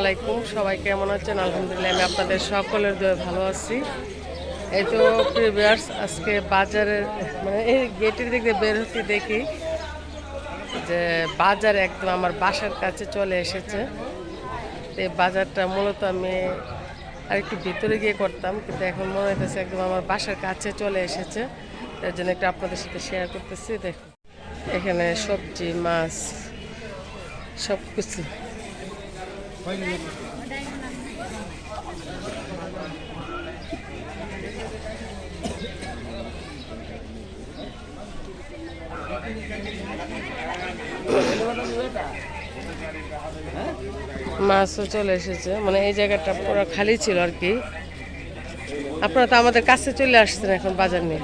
আলাইকুম, সবাই কেমন আছেন? আলহামদুলিল্লাহ, আমি আপনাদের সকলের দয়ে ভালো আছি। এই তো প্রিভিয়ার্স আজকে বাজারের মানে এই গেটের দিক বের হতে দেখি যে বাজার একদম আমার বাসার কাছে চলে এসেছে। এই বাজারটা মূলত আমি আর একটু ভিতরে গিয়ে করতাম, কিন্তু এখন মনে হইতেছে একদম আমার বাসার কাছে চলে এসেছে। তার জন্য একটু আপনাদের সাথে শেয়ার করতেছি, দেখুন। এখানে সবজি, মাছ সব কিছু মাছও চলে এসেছে। মানে এই জায়গাটা পুরো খালি ছিল আর কি। আপনারা তো আমাদের কাছে চলে আসছেন এখন বাজার নিয়ে।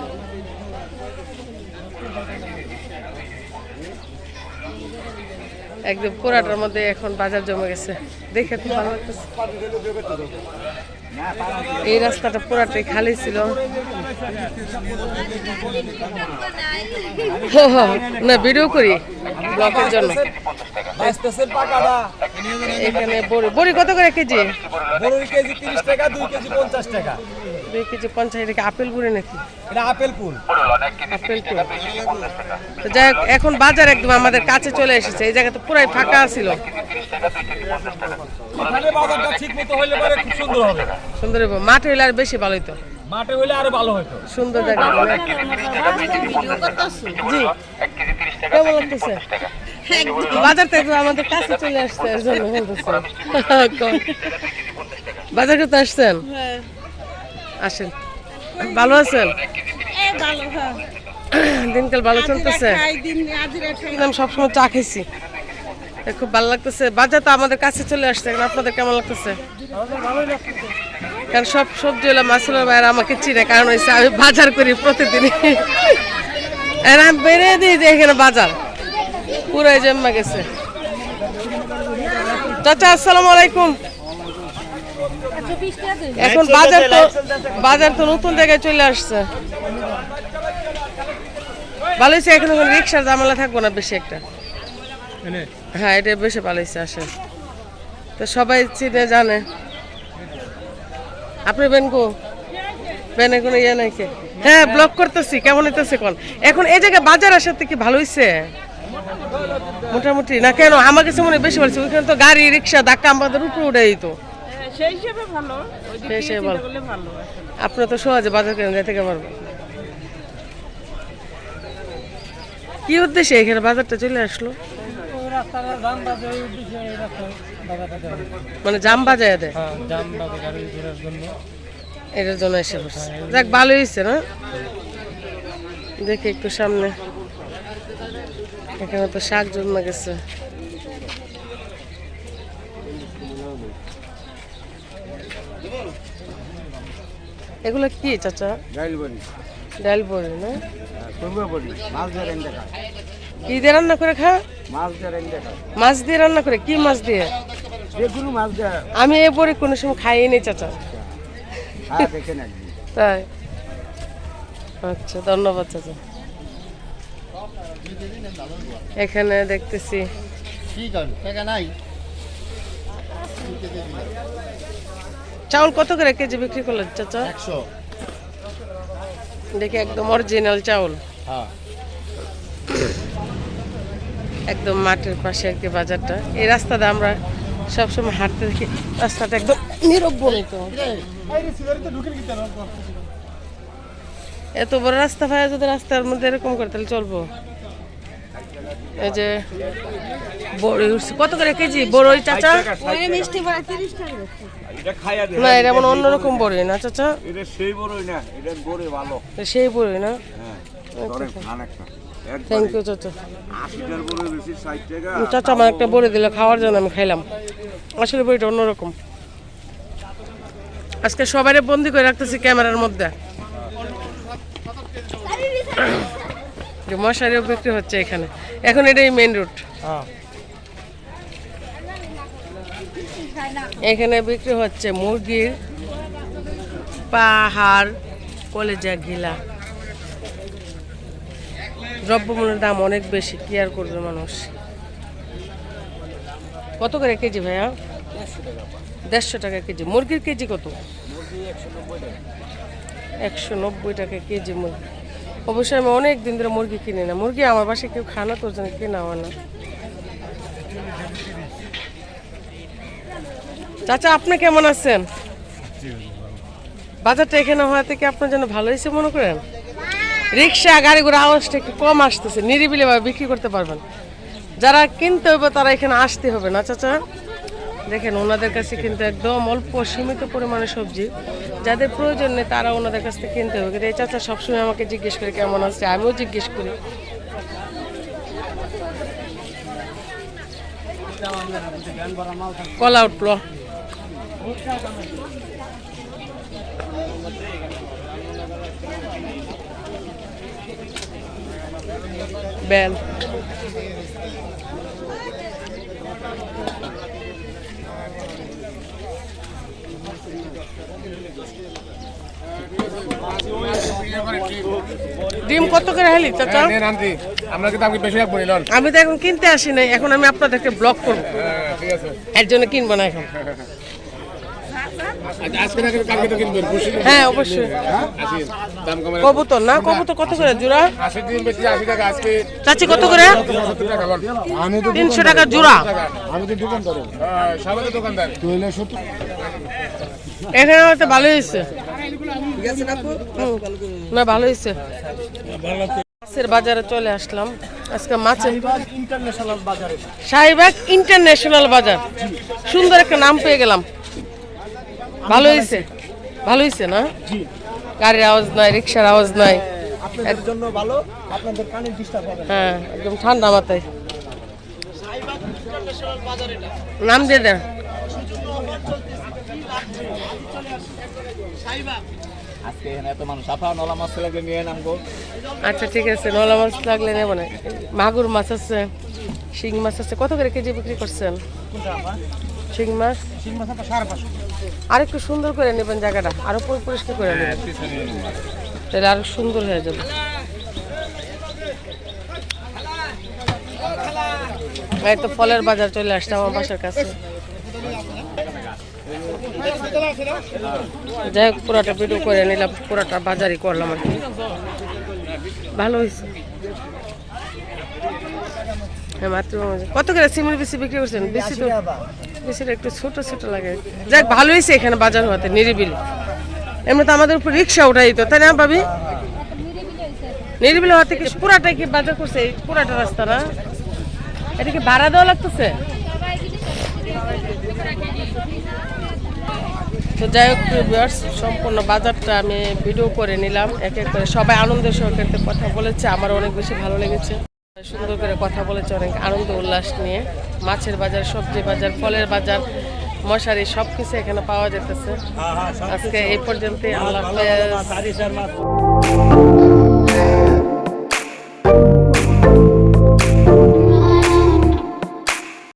একদম পুরাটার মধ্যে এখন বাজার জমে গেছে। দেখে খুব ভালো এই রাস্তাটা পুরাটাই খালি ছিল। না, ভিডিও করি ব্লকের জন্য। এখানে বড়ি বড়ি কত করে কেজি? বড়ুর কেজি তিরিশ টাকা, দুই কেজি পঞ্চাশ টাকা। দুই কেজি পঞ্চাশ আপেল বুড়ি নাকি? এটা আপেল আপেল তো তো যাই হোক, এখন বাজার একদম আমাদের কাছে চলে এসেছে। এই জায়গা তো পুরাই ফাঁকা ছিল। এখানে বাজারটা ঠিক মতো হইলে পরে খুব সুন্দর হবে। সুন্দর হবে। মাঠে হইলে আর বেশি ভালো হতো মাঠে হইলে আরও ভালো হতো সুন্দর জায়গা। মানে। জি। কেমন লাগতেছে? বাজার থেকে আমাদের কাছে চলে আসছে এর জন্য বলতেছে। বাজার করতে আসছেন? আসেন। ভালো আছেন? দিনকাল ভালো চলতেছে? সবসময় চা খেয়েছি খুব ভালো লাগতেছে। বাজার তো আমাদের কাছে চলে আসছে। এখন আপনাদের কেমন লাগতেছে? কারণ সব সবজি হলো মাসুলের বাইরে আমাকে চিনে। কারণ হয়েছে আমি বাজার করি প্রতিদিন আর আমি বেরিয়ে দিই যে এখানে বাজার। পুরাই জম্মা গেছে। চাচা আসসালামু আলাইকুম। এখন বাজার তো বাজার তো নতুন জায়গায় চলে আসছে। ভালো হয়েছে এখন এখন রিক্সার জামেলা থাকব না বেশি একটা। হ্যাঁ এটা বেশি ভালো হয়েছে আসে। তো সবাই চিনে জানে। আপনি বেন বেনকো বেনে কোনো ইয়ে নাই কে? হ্যাঁ ব্লক করতেছি কেমন হইতেছে কোন? এখন এই জায়গায় বাজার আসাতে কি ভালো হইছে? মোটামুটি না কেন? আমার কাছে মনে বেশি ভালো। ওইখানে তো গাড়ি রিক্সা ধাক্কা আমাদের উপরে উঠে দিত। সেই হিসেবে ভালো ওই দিক সেই থেকে হিসেবে চিন্তা ভালো। করলে ভালো আসলে। আপনার তো সহজে বাজার কেন যেতে পারব কি উদ্দেশ্যে এখানে বাজারটা চলে আসলো? মানে জাম বাজায় দেয়? এটার জন্য এসে বসছে যাক ভালো হয়েছে না? দেখি একটু সামনে। এখানে তো শাক জন্মে গেছে। এগুলো কি চাচা? ডাল বড়ি না? কুমড়ো বড়ি মাছ দিয়ে রেন্দে খায়। কি দিয়ে রান্না করে খা? মাছ দিয়ে রান্না করে কি মাছ দিয়ে? আমি এ বড়ি কোনো সময় খাইনি চাচা। খায় দেখেন একদিন। তাই। আচ্ছা ধন্যবাদ চাচা। এখানে দেখতেছি। কি নাই। চাউল কত করে কেজি বিক্রি করলেন চাচা? একশো। দেখি একদম অরিজিনাল চাউল। হ্যাঁ। একদম মাঠের পাশে আর কি বাজারটা। এই রাস্তাটা আমরা সবসময় হাঁটতে দেখি রাস্তাটা একদম নিরব্বনিত এত বড় রাস্তা ভাই যদি রাস্তার মধ্যে এরকম করে তাহলে চলবো। এই যে বড়ই উঠছে। কত করে কেজি? বড়ই চাচা? দে না এটা মানে অন্যরকম বড়ই না চাচা। এটা সেই বড়ই না এটা বড়ই ভালো। সেই বড়ই না? হ্যাঁ ধরেন খান একটা। থ্যাংক ইউ চাচা। চাচা আমার একটা বড়ি দিল খাওয়ার জন্য আমি খাইলাম। আসলে বড়িটা অন্যরকম। আজকে সবাই বন্দি করে রাখতেছি ক্যামেরার মধ্যে। যে মশারিও বিক্রি হচ্ছে এখানে। এখন এটাই মেন রুট হ্যাঁ। এখানে বিক্রি হচ্ছে মুরগির পাহাড় কলেজা ঘিলা দ্রব্যমূল্যের দাম অনেক বেশি কি আর করবে মানুষ? কত করে কেজি ভাইয়া? দেড়শো টাকা কেজি। মুরগির কেজি কত? একশো নব্বই টাকা কেজি মুরগি। অবশ্যই আমি অনেক দিন ধরে মুরগি কিনি না। মুরগি আমার বাসায় কেউ খানা তোর জন্য কেনা হয় না। চাচা, আপনি কেমন আছেন? বাজারটা এখানে হওয়াতে কি আপনার জন্য ভালো হয়েছে মনে করেন? রিক্সা, গাড়ি ঘোড়া আওয়াজটা একটু কম আসতেছে নিরিবিলি বিক্রি করতে পারবেন। যারা কিনতে হবে তারা এখানে আসতে হবে না, চাচা? দেখেন, ওনাদের কাছে কিন্তু একদম অল্প সীমিত পরিমাণে সবজি। যাদের প্রয়োজন নেই তারা ওনাদের কাছ থেকে কিনতে হবে। কিন্তু এই চাচা সবসময় আমাকে জিজ্ঞেস করে, কেমন আছে? আমিও জিজ্ঞেস করি। কল আউটলো বেল ডিম কত করে হেলি চাচা? নেন আমরা কিন্তু আপনি বেশি রাখব নিলন আমি তো এখন কিনতে আসি নাই এখন আমি আপনাদেরকে ব্লক করব। ঠিক আছে। এর জন্য কিনবো না এখন। হ্যাঁ অবশ্যই। আশি দাম কমে কবুতর না? কবুতর কত করে জোড়া? আশি দিন বেশি আশি টাকা আজকে। চাচি কত করে? আমি তিনশো টাকা জোড়া। আমি তো দোকানদার। সত্তর এখানে হয়তো ভালো হয়েছে। না ভালো হয়েছে। মাছের বাজারে চলে আসলাম। আজকে মাছের ইন্টারন্যাশনাল বাজারে। শাহিবাগ ইন্টারন্যাশনাল বাজার। সুন্দর একটা নাম পেয়ে গেলাম। ভালো হয়েছে। ভালো হয়েছে না? গাড়ির আওয়াজ নাই রিক্সার আওয়াজ নাই। আপনাদের জন্য ভালো আপনাদের কানের ডিস্টার্ব হবে না। হ্যাঁ একদম ঠান্ডা মাথায়। নাম দিয়ে দেন। আজকে এখানে এত মানুষ। আফা নলা মাছ লাগে নিয়ে নামবো আচ্ছা ঠিক আছে নলা মাছ লাগলে নেব না। মাগুর মাছ আছে শিং মাছ আছে। কত করে কেজি বিক্রি করছেন? শিং মাছ? শিং মাছ আর একটু সুন্দর করে নেবেন জায়গাটা। আরও পরিষ্কার করে নেবেন। তাহলে আরও সুন্দর হয়ে যাবে। এই তো ফলের বাজার চলে আসছে আমার বাসার কাছে। যাই হোক, পুরাটা ভিডিও করে নিলাম, পুরাটা বাজারই করলাম আর কি। ভালো হয়েছে। হ্যাঁ মাত্র কত করে সিমের বেশি বিক্রি করছেন? বেশি তো বেশিটা একটু ছোট ছোট লাগে। যাক ভালো হয়েছে এখানে বাজার হওয়াতে, নিরিবিলি। এমনি তো আমাদের উপর রিক্সা উঠাই তো তাই না, ভাবি? নিরিবিলি হওয়াতে থেকে পুরাটাই কি বাজার করছে? পুরাটা রাস্তা না? এটা কি ভাড়া দেওয়া লাগতেছে? তো যাই হোক ভিউয়ার্স সম্পূর্ণ বাজারটা আমি ভিডিও করে নিলাম। এক এক করে সবাই আনন্দের সহকারে কথা বলেছে আমার অনেক বেশি ভালো লেগেছে। সুন্দর করে কথা বলেছে, অনেক আনন্দ উল্লাস নিয়ে। মাছের বাজার, সবজি বাজার, ফলের বাজার, মশারি সব কিছু এখানে পাওয়া যেতেছে। আজকে এই পর্যন্ত আল্লাহ